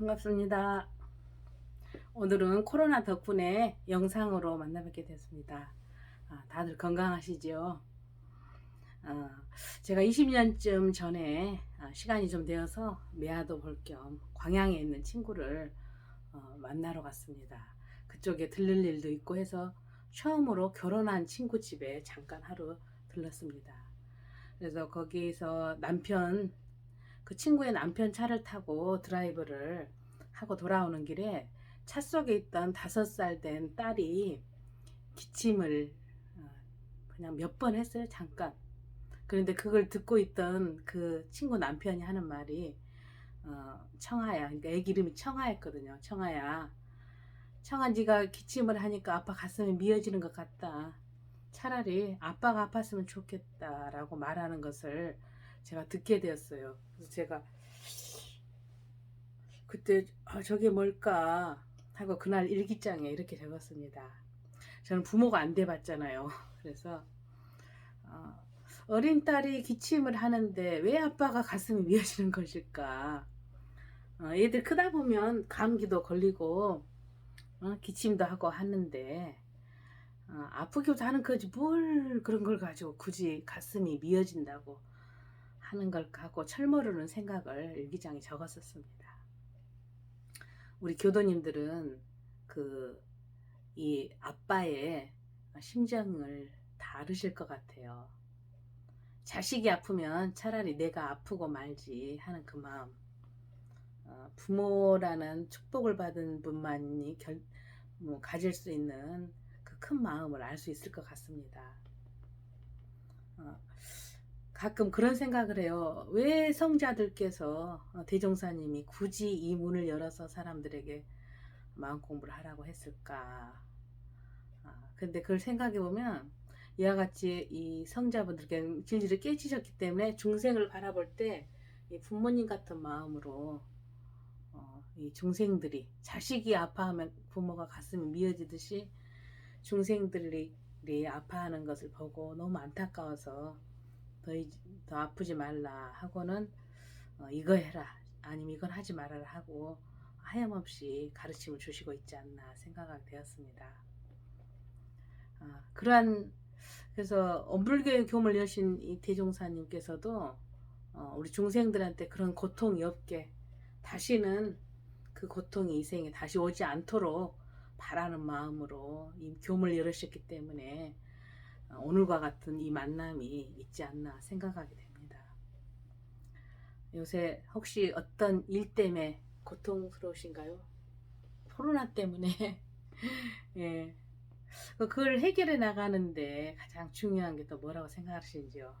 반갑습니다. 오늘은 코로나 덕분에 영상으로 만나뵙게 됐습니다. 아, 다들 건강하시죠? 어, 제가 20년쯤 전에 아, 시간이 좀 되어서 매화도 볼 겸 광양에 있는 친구를 어, 만나러 갔습니다. 그쪽에 들를 일도 있고 해서 처음으로 결혼한 친구 집에 잠깐 하루 들렀습니다. 그래서 거기서 남편 그 친구의 남편 차를 타고 드라이브를 하고 돌아오는 길에 차 속에 있던 다섯 살 된 딸이 기침을 어, 그냥 몇 번 했어요 잠깐. 그런데 그걸 듣고 있던 그 친구 남편이 하는 말이 어, 청아야. 그러니까 애기 이름이 청아였거든요 청아야. 청아 네가 기침을 하니까 아빠 가슴이 미어지는 것 같다. 차라리 아빠가 아팠으면 좋겠다라고 말하는 것을 제가 듣게 되었어요. 그래서 제가 그때 아, 저게 뭘까 하고 그날 일기장에 이렇게 적었습니다. 저는 부모가 안 돼봤잖아요. 그래서 어, 어린 딸이 기침을 하는데 왜 아빠가 가슴이 미어지는 것일까? 어, 얘들 크다 보면 감기도 걸리고 어, 기침도 하고 하는데 어, 아프기도 하는 거지 뭘 그런 걸 가지고 굳이 가슴이 미어진다고 하는 걸 갖고 철모르는 생각을 일기장에 적었었습니다. 우리 교도님들은 그 이 아빠의 심정을 다 알으실 것 같아요. 자식이 아프면 차라리 내가 아프고 말지 하는 그 마음. 어, 부모라는 축복을 받은 분만이 결, 뭐, 가질 수 있는 그 큰 마음을 알 수 있을 것 같습니다. 어, 가끔 그런 생각을 해요. 왜 성자들께서 어, 대종사님이 굳이 이 문을 열어서 사람들에게 마음 공부를 하라고 했을까? 아, 근데 그걸 생각해 보면 이와 같이 이 성자분들께 질질을 깨지셨기 때문에 중생을 바라볼 때이 부모님 같은 마음으로 어, 이 중생들이 자식이 아파하면 부모가 가슴이 미어지듯이 중생들이 아파하는 것을 보고 너무 안타까워서 더, 이- 더 아프지 말라 하고는 어, 이거 해라 아니면 이건 하지 말아라 하고 하염없이 가르침을 주시고 있지 않나 생각하게 되었습니다. 아, 그러한 그래서 엄불교의 교물 여신 이 대종사님께서도 어, 우리 중생들한테 그런 고통이 없게 다시는 그 고통이 이 생에 다시 오지 않도록 바라는 마음으로 이 교물 열으셨기 때문에 어, 오늘과 같은 이 만남이 있지 않나 생각하게 됩니다. 요새 혹시 어떤 일 때문에 고통스러우신가요? 코로나 때문에 예. 그걸 해결해 나가는데 가장 중요한 게 또 뭐라고 생각하시는지요?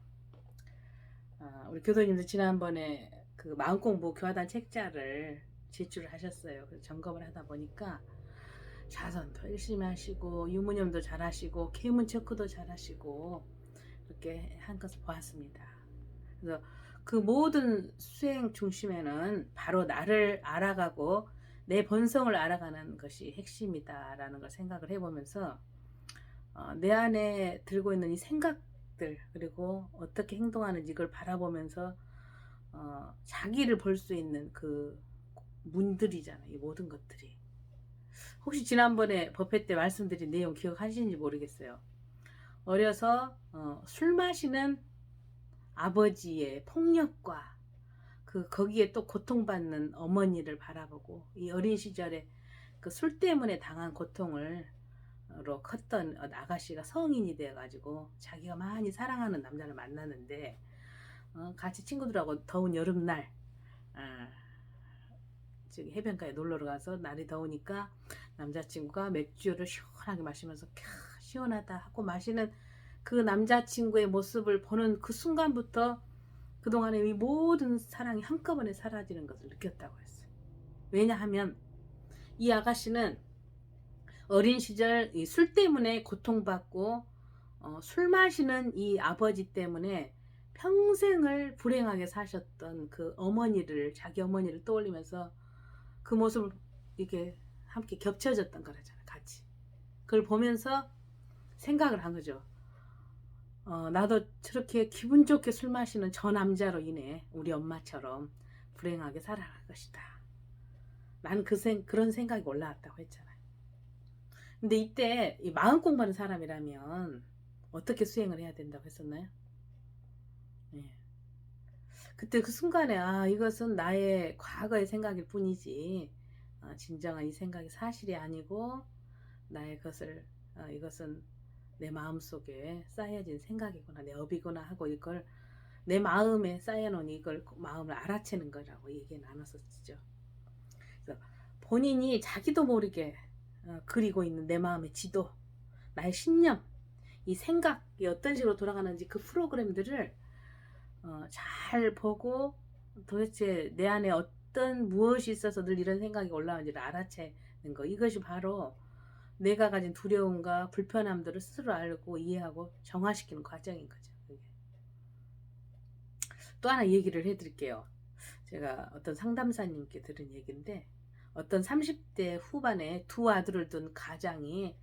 아, 우리 교도님도 지난번에 그 마음공부 교화단 책자를 제출을 하셨어요. 그래서 점검을 하다 보니까 자선도 열심히 하시고 유무념도 잘하시고 계문 체크도 잘하시고 이렇게 한 것을 보았습니다. 그래서 그 모든 수행 중심에는 바로 나를 알아가고 내 본성을 알아가는 것이 핵심이다라는 걸 생각을 해보면서 어, 내 안에 들고 있는 이 생각들 그리고 어떻게 행동하는지 이걸 바라보면서 어, 자기를 볼 수 있는 그 문들이잖아요. 이 모든 것들이. 혹시 지난번에 법회 때 말씀드린 내용 기억하시는지 모르겠어요. 어려서 어, 술 마시는 아버지의 폭력과 그 거기에 또 고통받는 어머니를 바라보고 이 어린 시절에 그 술 때문에 당한 고통을 로 컸던 아가씨가 성인이 돼가지고 자기가 많이 사랑하는 남자를 만났는데 어, 같이 친구들하고 더운 여름날 아, 저기 해변가에 놀러 가서 날이 더우니까 남자친구가 맥주를 시원하게 마시면서 캬 시원하다 하고 마시는 그 남자친구의 모습을 보는 그 순간부터 그동안의 이 모든 사랑이 한꺼번에 사라지는 것을 느꼈다고 했어요. 왜냐하면 이 아가씨는 어린 시절 이술 때문에 고통받고 어, 술 마시는 이 아버지 때문에 평생을 불행하게 사셨던 그 어머니를 자기 어머니를 떠올리면서 그 모습을 이렇게 함께 겹쳐졌던 거라잖아요 같이 그걸 보면서 생각을 한 거죠 어, 나도 저렇게 기분 좋게 술 마시는 저 남자로 인해 우리 엄마처럼 불행하게 살아갈 것이다 나는 그 생, 그런 생각이 올라왔다고 했잖아요. 근데 이때 이 마음 공부하는 사람이라면 어떻게 수행을 해야 된다고 했었나요? 예. 그때 그 순간에 아 이것은 나의 과거의 생각일 뿐이지 아, 진정한 이 생각이 사실이 아니고 나의 것을 아, 이것은 내 마음 속에 쌓여진 생각이구나 내 업이구나 하고 이걸 내 마음에 쌓여놓은 이걸 마음을 알아채는 거라고 얘기 나눴었죠. 그래서 본인이 자기도 모르게 어, 그리고 있는 내 마음의 지도, 나의 신념, 이 생각이 어떤 식으로 돌아가는지 그 프로그램들을 어, 잘 보고 도대체 내 안에 어떤 무엇이 있어서 늘 이런 생각이 올라오는지를 알아채는 거 이것이 바로 내가 가진 두려움과 불편함들을 스스로 알고 이해하고 정화시키는 과정인 거죠. 그게. 또 하나 얘기를 해드릴게요. 제가 어떤 상담사님께 들은 얘기인데 어떤 30대 후반에 두 아들을 둔 가장이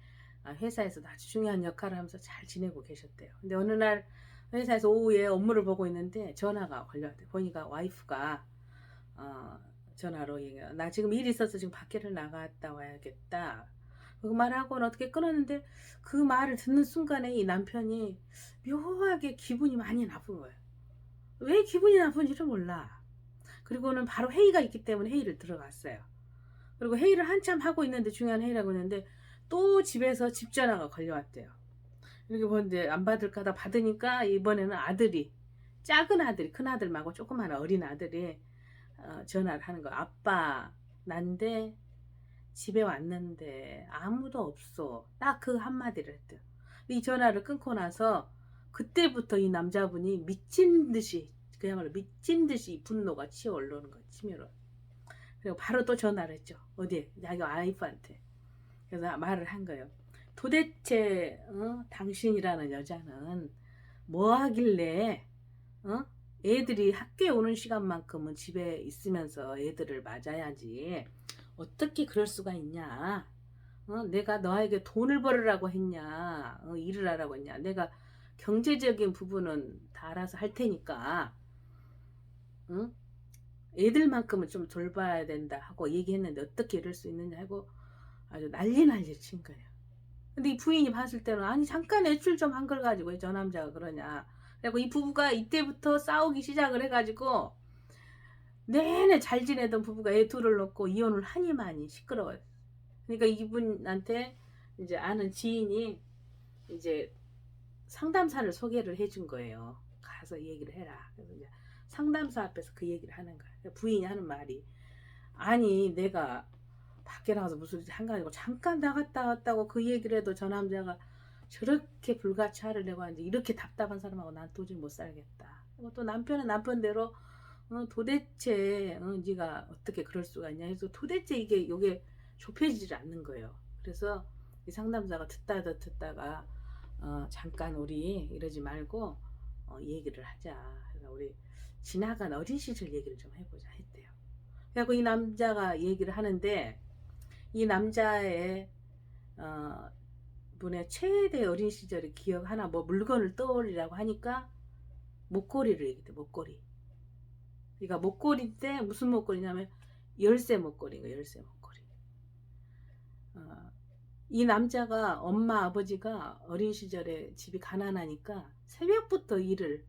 아, 회사에서 아주 중요한 역할을 하면서 잘 지내고 계셨대요. 근데 어느 날 회사에서 오후에 업무를 보고 있는데 전화가 걸려왔대요. 보니까 와이프가 어, 전화로 얘기해요. 나 지금 일 있어서 지금 밖에를 나갔다 와야겠다. 그 말하고는 어떻게 끊었는데 그 말을 듣는 순간에 이 남편이 묘하게 기분이 많이 나쁜 거예요. 왜 기분이 나쁜지를 몰라. 그리고는 바로 회의가 있기 때문에 회의를 들어갔어요. 그리고 회의를 한참 하고 있는데 중요한 회의라고 했는데 또 집에서 집 전화가 걸려왔대요. 이렇게 보는데 안 받을까 하다 받으니까 이번에는 아들이 작은 아들이 큰 아들 말고 조그만 어린 아들이 어, 전화를 하는 거 아빠 난데 집에 왔는데 아무도 없어. 딱 그 한마디를 했대요. 이 전화를 끊고 나서 그때부터 이 남자분이 미친 듯이 그야말로 미친 듯이 이 분노가 치어 올라오는 거예요 치밀어. 그리고 바로 또 전화를 했죠. 어디에? 자기 와이프한테. 그래서 말을 한 거예요 도대체 어? 당신이라는 여자는 뭐 하길래 어? 애들이 학교에 오는 시간만큼은 집에 있으면서 애들을 맞아야지 어떻게 그럴 수가 있냐 어? 내가 너에게 돈을 벌으라고 했냐 어, 일을 하라고 했냐 내가 경제적인 부분은 다 알아서 할 테니까 응? 애들만큼은 좀 돌봐야 된다 하고 얘기했는데 어떻게 이럴 수 있느냐 하고 아주 난리 난리 친 거예요 근데 이 부인이 봤을 때는 아니 잠깐 애출 좀 한 걸 가지고 왜 저 남자가 그러냐. 그리고 이 부부가 이때부터 싸우기 시작을 해가지고 내내 잘 지내던 부부가 애 둘을 놓고 이혼을 하니만이 시끄러워요. 그러니까 이분한테 이제 아는 지인이 이제 상담사를 소개를 해준 거예요. 가서 얘기를 해라. 그래서 이제 상담사 앞에서 그 얘기를 하는 거야. 부인이 하는 말이 아니 내가 밖에 나가서 무슨 한가지고 잠깐 나갔다 왔다고 그 얘기를 해도 저 남자가 저렇게 불같이 화를 내고 하는데 이렇게 답답한 사람하고 난 도저히 못 살겠다. 그리고 또 남편은 남편대로 어, 도대체 어, 네가 어떻게 그럴 수가 있냐 해서 도대체 이게 이게 좁혀지질 않는 거예요. 그래서 이 상담사가 듣다 더 듣다가 어, 잠깐 우리 이러지 말고 어, 얘기를 하자. 그래서 우리 지나간 어린 시절 얘기를 좀 해보자 했대요. 그래고 이 남자가 얘기를 하는데 이 남자의 어, 분의 최대 어린 시절의 기억 하나 뭐 물건을 떠올리라고 하니까 목걸이를 얘기해 목걸이. 그러니까 목걸이 때 무슨 목걸이냐면 열쇠 목걸이가 열쇠 목걸이. 어, 이 남자가 엄마 아버지가 어린 시절에 집이 가난하니까 새벽부터 일을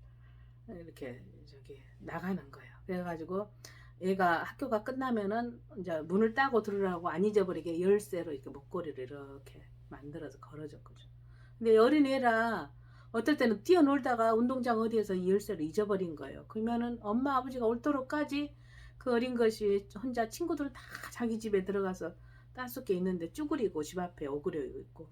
이렇게 저기 나가는 거예요. 그래가지고 얘가 학교가 끝나면은 이제 문을 따고 들으라고 안 잊어버리게 열쇠로 이렇게 목걸이를 이렇게 만들어서 걸어줬거든. 근데 어린애라 어떨 때는 뛰어놀다가 운동장 어디에서 이 열쇠를 잊어버린 거예요. 그러면은 엄마 아버지가 올도록까지 그 어린 것이 혼자 친구들 다 자기 집에 들어가서 따숩게 있는데 쭈그리고 집 앞에 오그려 있고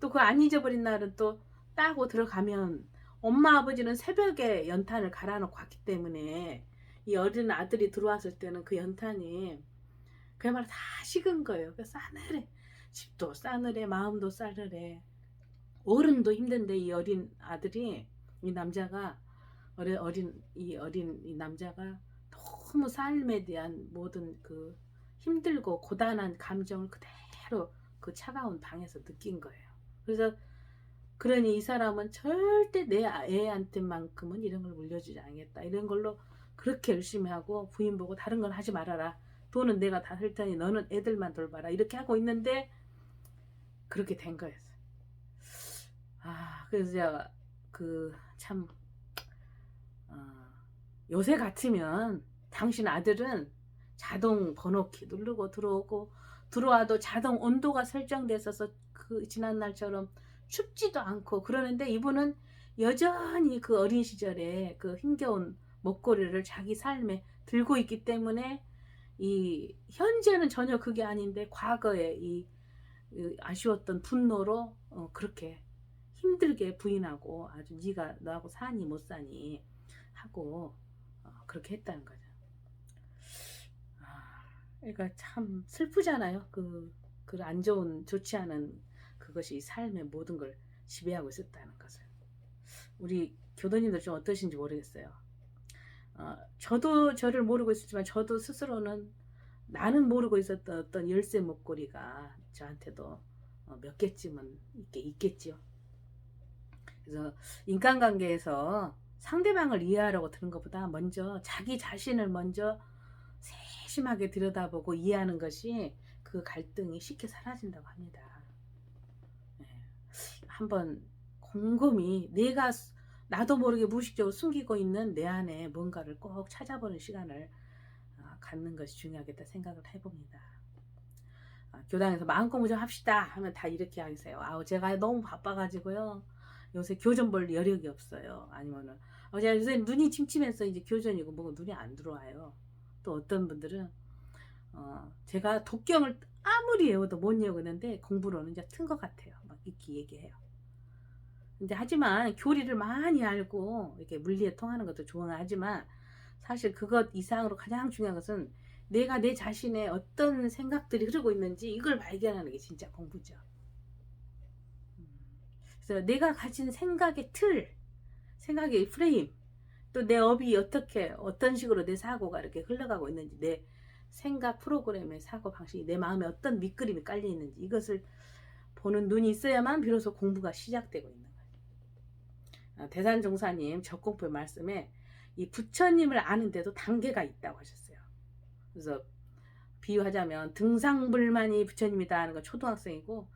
또 그 안 잊어버린 날은 또 따고 들어가면 엄마 아버지는 새벽에 연탄을 갈아놓고 갔기 때문에 이 어린 아들이 들어왔을 때는 그 연탄이 그야말로 다 식은 거예요. 그 싸늘해. 집도 싸늘해. 마음도 싸늘해. 어른도 힘든데 이 어린 아들이 이 남자가 어린 어린 이 어린 이 남자가 너무 삶에 대한 모든 그 힘들고 고단한 감정을 그대로 그 차가운 방에서 느낀 거예요. 그래서 그러니 이 사람은 절대 내 애한테만큼은 이런 걸 물려주지 않겠다. 이런 걸로 그렇게 열심히 하고 부인 보고 다른 건 하지 말아라. 돈은 내가 다 쓸 테니 너는 애들만 돌봐라 이렇게 하고 있는데 그렇게 된 거였어. 아 그래서 제가 그 참 어, 요새 같으면 당신 아들은 자동 번호키 누르고 들어오고 들어와도 자동 온도가 설정돼서 그 지난 날처럼 춥지도 않고 그러는데 이분은 여전히 그 어린 시절에 그 힘겨운 목걸이를 자기 삶에 들고 있기 때문에 이 현재는 전혀 그게 아닌데 과거에 이, 이 아쉬웠던 분노로 어, 그렇게 힘들게 부인하고 아주 네가 너하고 사니 못 사니 하고 어, 그렇게 했다는 거죠. 아, 그러니까 참 슬프잖아요. 그 그 안 좋은 좋지 않은 그것이 삶의 모든 걸 지배하고 있었다는 것을. 우리 교도님들 좀 어떠신지 모르겠어요. 어, 저도 저를 모르고 있었지만 저도 스스로는 나는 모르고 있었던 어떤 열쇠 목걸이가 저한테도 어, 몇 개쯤은 있게 있겠지요. 그래서 인간관계에서 상대방을 이해하려고 드는 것보다 먼저 자기 자신을 먼저 세심하게 들여다보고 이해하는 것이 그 갈등이 쉽게 사라진다고 합니다. 네. 한번 곰곰이 내가 나도 모르게 무의식적으로 숨기고 있는 내 안에 뭔가를 꼭 찾아보는 시간을 아, 갖는 것이 중요하겠다 생각을 해봅니다. 아, 교당에서 마음고무 좀 합시다 하면 다 이렇게 하세요. 아우 제가 너무 바빠가지고요. 요새 교전 볼 여력이 없어요. 아니면은 어, 제가 요새 눈이 침침해서 이제 교전이고 뭐고 눈이 안 들어와요. 또 어떤 분들은 어, 제가 독경을 아무리 외워도 못 외우는데 공부로는 이제 튼 것 같아요. 막 이렇게 얘기해요. 근데 하지만 교리를 많이 알고 이렇게 물리에 통하는 것도 좋아하지만 사실 그것 이상으로 가장 중요한 것은 내가 내 자신의 어떤 생각들이 흐르고 있는지 이걸 발견하는 게 진짜 공부죠. 음. 그래서 내가 가진 생각의 틀, 생각의 프레임, 또 내 업이 어떻게 어떤 식으로 내 사고가 이렇게 흘러가고 있는지 내 생각 프로그램의 사고 방식이 내 마음에 어떤 밑그림이 깔려 있는지 이것을 보는 눈이 있어야만 비로소 공부가 시작되고 있는 대산종사님 적공포 말씀에 이 부처님을 아는데도 단계가 있다고 하셨어요. 그래서 비유하자면 등상불만이 부처님이다 하는 건 초등학생이고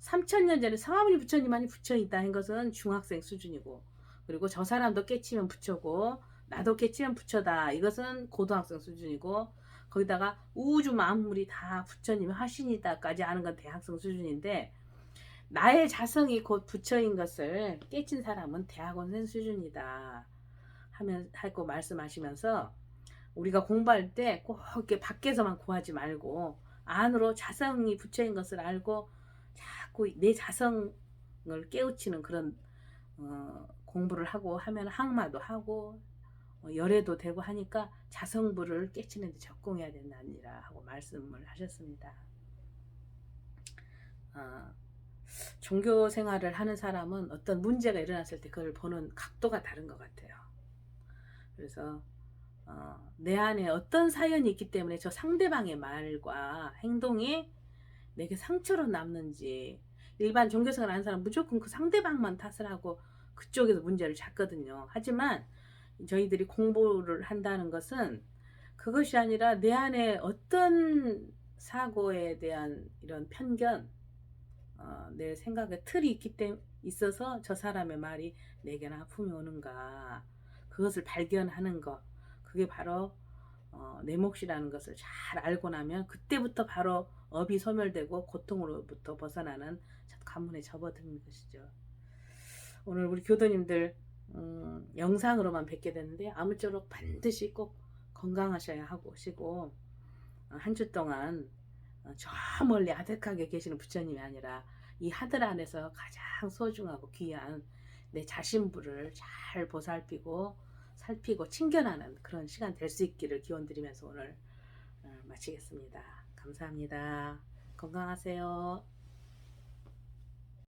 3천년 전에 성아버지 부처님만이 부처이다 하는 것은 중학생 수준이고 그리고 저 사람도 깨치면 부처고 나도 깨치면 부처다 이것은 고등학생 수준이고 거기다가 우주 만물이 다 부처님 하신이다까지 하는 건 대학생 수준인데 나의 자성이 곧 부처인 것을 깨친 사람은 대학원생 수준이다 하면 하고 말씀하시면서 우리가 공부할 때 꼭 이렇게 밖에서만 구하지 말고 안으로 자성이 부처인 것을 알고 자꾸 내 자성을 깨우치는 그런 어, 공부를 하고 하면 항마도 하고 어, 열애도 되고 하니까 자성부를 깨치는 데 적공해야 된다니라 하고 말씀을 하셨습니다. 어, 종교 생활을 하는 사람은 어떤 문제가 일어났을 때 그걸 보는 각도가 다른 것 같아요. 그래서 어, 내 안에 어떤 사연이 있기 때문에 저 상대방의 말과 행동이 내게 상처로 남는지 일반 종교생활 하는 사람 무조건 그 상대방만 탓을 하고 그쪽에서 문제를 찾거든요. 하지만 저희들이 공부를 한다는 것은 그것이 아니라 내 안에 어떤 사고에 대한 이런 편견, 어, 내 생각의 틀이 있기 때문에 있어서 저 사람의 말이 내게는 아픔이 오는가 그것을 발견하는 것 그게 바로 어, 내 몫이라는 것을 잘 알고 나면 그때부터 바로 업이 소멸되고 고통으로부터 벗어나는 관문에 접어드는 것이죠. 오늘 우리 교도님들 음, 영상으로만 뵙게 되는데 아무쪼록 반드시 꼭 건강하셔야 하고 시고 어, 한주 동안 어, 저 멀리 아득하게 계시는 부처님이 아니라 이 하늘 안에서 가장 소중하고 귀한 내 자신부를 잘 보살피고 살피고 친견하는 그런 시간 될 수 있기를 기원 드리면서 오늘 어, 마치겠습니다. 감사합니다. 건강하세요.